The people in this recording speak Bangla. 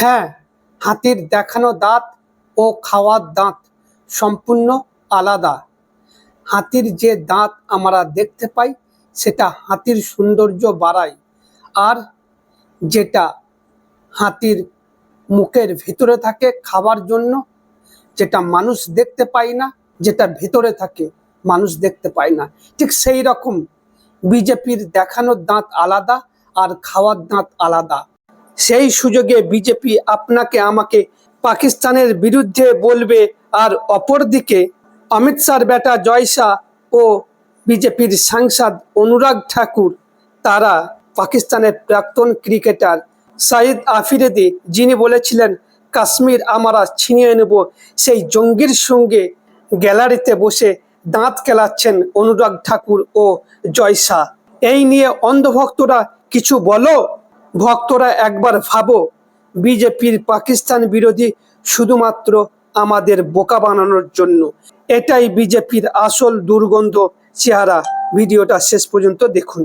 হ্যাঁ হাতির দেখানো দাঁত ও খাওয়ার দাঁত সম্পূর্ণ আলাদা। হাতির যে দাঁত আমরা দেখতে পাই, সেটা হাতির সৌন্দর্য বাড়ায়। আর যেটা হাতির মুখের ভিতরে থাকে খাবার জন্য, যেটা মানুষ দেখতে পায় না, যেটা ভিতরে থাকে মানুষ দেখতে পায় না। ঠিক সেই রকম, বিজেপির দেখানোর দাঁত আলাদা আর খাওয়ার দাঁত আলাদা। সেই সুযোগে বিজেপি আপনাকে, আমাকে পাকিস্তানের বিরুদ্ধে বলবে আর অপরদিকে অমিত শাহর বেটা জয় শাহ ও বিজেপির সাংসদ অনুরাগ ঠাকুর, তারা পাকিস্তানের প্রাক্তন ক্রিকেটার সাইদ আফিরেদি, যিনি বলেছিলেন, কাশ্মীর আমরা ছিনিয়ে নেব। সেই জঙ্গির সঙ্গে গ্যালারিতে বসে দাঁত কেলাচ্ছেন অনুরাগ ঠাকুর ও জয় শাহ। এই নিয়ে অন্ধভক্তরা কিছু বলো? ভক্তরা একবার ভাবো, বিজেপির পাকিস্তান বিরোধী শুধুমাত্র আমাদের বোকা বানানোর জন্য। এটাই বিজেপির আসল দুর্গন্ধ চেহারা। ভিডিওটা শেষ পর্যন্ত দেখুন।